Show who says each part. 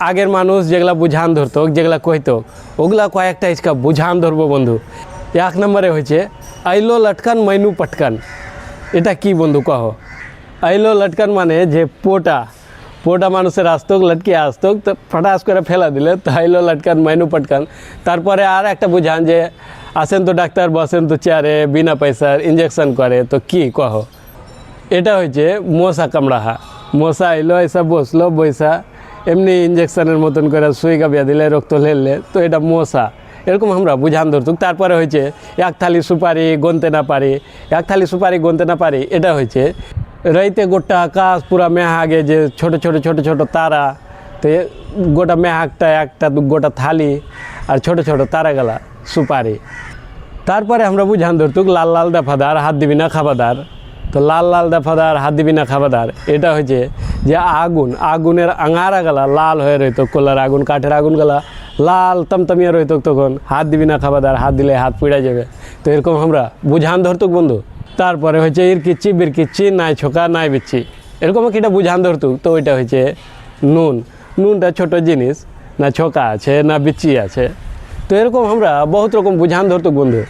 Speaker 1: আগের মানুষ যেগুলা বুঝান ধরতো, যেগুলা কইতো, ওগুলা কয়েকটা ইসকা বুঝান ধরবো বন্ধু। এক নম্বরে হয়েছে আইলো লটকান মাইনু পটকান। এটা কি বন্ধু কহ? আইলো লটকান মানে যে পোটা পোটা মানুষের আসতক, লটকে আসতক, তো ফটাস করে ফেলা দিলে, তো আইলো লটকান মাইনু পটকান। তারপরে আর একটা বুঝান যে, আসেন তো ডাক্তার, বসেন তো চেয়ারে, বিনা পয়সার ইঞ্জেকশন করে, তো কি কহ? এটা হচ্ছে মশা কামড়াহা। মশা এলো এসা বসল বৈশা এমনি ইঞ্জেকশনের মতন করে সুই গাবিয়া দিলে, রক্ত লেলে তো এটা মশা। এরকম আমরা বুঝান ধরতুক। তারপরে হয়েছে, এক থালি সুপারি গনতে না পারি, এক থালি সুপারি গনতে না পারি, এটা হয়েছে। রাইতে গোটা আকাশ পুরা মেহাগে যে ছোট ছোট ছোট ছোট তারা, তো গোটা মেহাকটা একটা গোটা থালি, আর ছোট ছোট তারা গেলা সুপারি। তারপরে আমরা বুঝান ধরতুক, লাল লাল দফাদার, হাত দিবি না খাবাদার। তো লাল লাল দফাদার, হাত দিবি না খাবাদার, এটা হয়েছে যে আগুন, আগুনের আঙারা গেলা লাল হয়ে রইতো, কোলার আগুন, কাঠের আগুন গেলা লাল তমতমিয়া রইত তখন। হাত দিবি না খাবাদার হাত দিলে হাত পুড়ে যাবে। তো এরকম আমরা বুঝান ধরতুক বন্ধু। তারপরে হয়েছে ইর কিচ্ছি, বীর কিচ্ছি, নাই ছোকা, নাই বিচ্ছি। এরকম কিটা বুঝান ধরতুক? তো ওইটা হয়েছে নুন। নুনটা ছোট জিনিস, না ছোকা আছে, না বিচ্ছি আছে। তো এরকম আমরা বহুত রকম বুঝান ধরতুক বন্ধু।